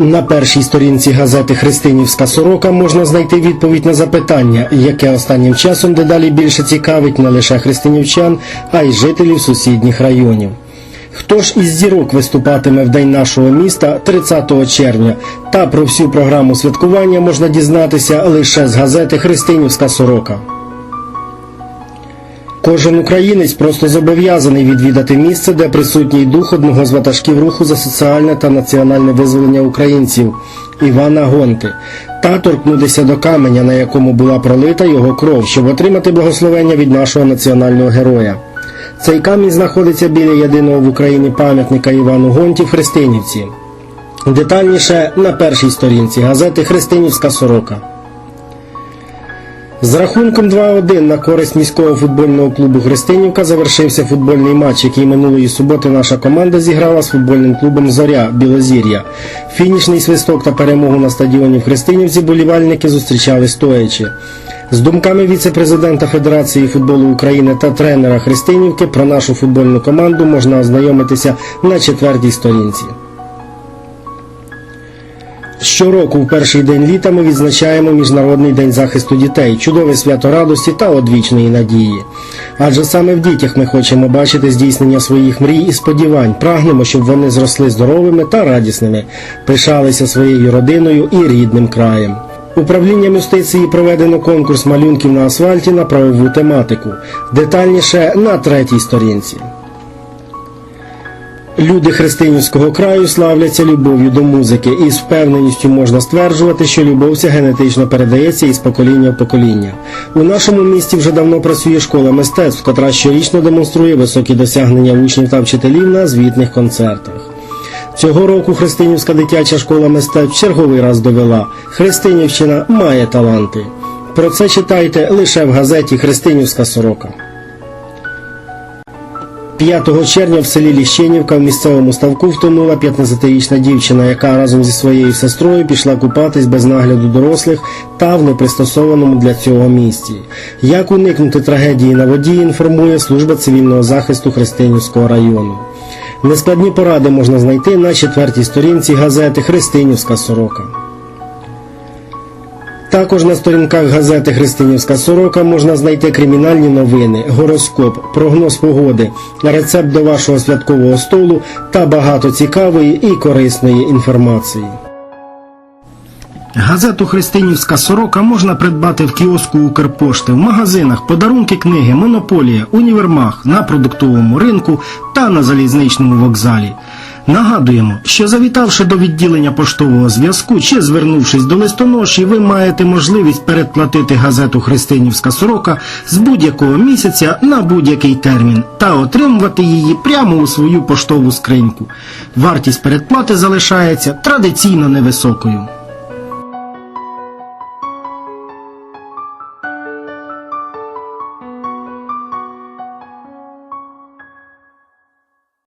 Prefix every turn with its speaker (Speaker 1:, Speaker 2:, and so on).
Speaker 1: На першій сторінці газети Христинівська сорока можна знайти відповідь на запитання, яке останнім часом дедалі більше цікавить не лише христинівчан, а й жителів сусідніх районів. Хто ж із зірок виступатиме в день нашого міста 30 червня? Та про всю програму святкування можна дізнатися лише з газети Христинівська сорока. Кожен українець просто зобов'язаний відвідати місце, де присутній дух одного з ватажків руху за соціальне та національне визволення українців Івана Гонти, та торкнутися до каменя, на якому була пролита його кров, щоб отримати благословення від нашого національного героя. Цей камінь знаходиться біля єдиного в Україні пам'ятника Івану Гонті в Христинівці. Детальніше на першій сторінці газети Христинівська сорока. З рахунком 2-1 на користь міського футбольного клубу Христинівка завершився футбольний матч, який минулої суботи наша команда зіграла з футбольним клубом Зоря Білозір'я. Фінішний свисток та перемогу на стадіоні в Христинівці болівальники зустрічали стоячи. З думками віце-президента Федерації футболу України та тренера Христинівки про нашу футбольну команду можна ознайомитися на четвертій сторінці. Щороку в перший день літа ми відзначаємо Міжнародний день захисту дітей, чудове свято радості та одвічної надії. Адже саме в дітях ми хочемо бачити здійснення своїх мрій і сподівань, прагнемо, щоб вони зросли здоровими та радісними, пишалися своєю родиною і рідним краєм. Управлінням юстиції проведено конкурс малюнків на асфальті на правову тематику. Детальніше на третій сторінці. Люди Христинівського краю славляться любов'ю до музики, і з впевненістю можна стверджувати, що любов ця генетично передається із покоління в покоління. У нашому місті вже давно працює школа мистецтв, котра щорічно демонструє високі досягнення учнів та вчителів на звітних концертах. Цього року Христинівська дитяча школа мистецтв черговий раз довела Христинівщина має таланти. Про це читайте лише в газеті Христинівська сорока. 5 червня в селі Ліщенівка в місцевому ставку втонула 15-річна дівчина, яка разом зі своєю сестрою пішла купатись без нагляду дорослих та в непристосованому для цього місці. Як уникнути трагедії на воді, інформує служба цивільного захисту Христинівського району. Нескладні поради можна знайти на четвертій сторінці газети Христинівська сорока. Також на сторінках газети Христинівська сорока можна знайти кримінальні новини, гороскоп, прогноз погоди, рецепт до вашого святкового столу та багато цікавої і корисної інформації. Газету Христинівська сорока можна придбати в кіоску Укрпошти, в магазинах, подарунки книги, монополія, універмаг, на продуктовому ринку та на залізничному вокзалі. Нагадуємо, що завітавши до відділення поштового зв'язку чи звернувшись до листоноші, ви маєте можливість передплатити газету Христинівська сорока з будь-якого місяця на будь-який термін та отримувати її прямо у свою поштову скриньку. Вартість передплати залишається традиційно невисокою.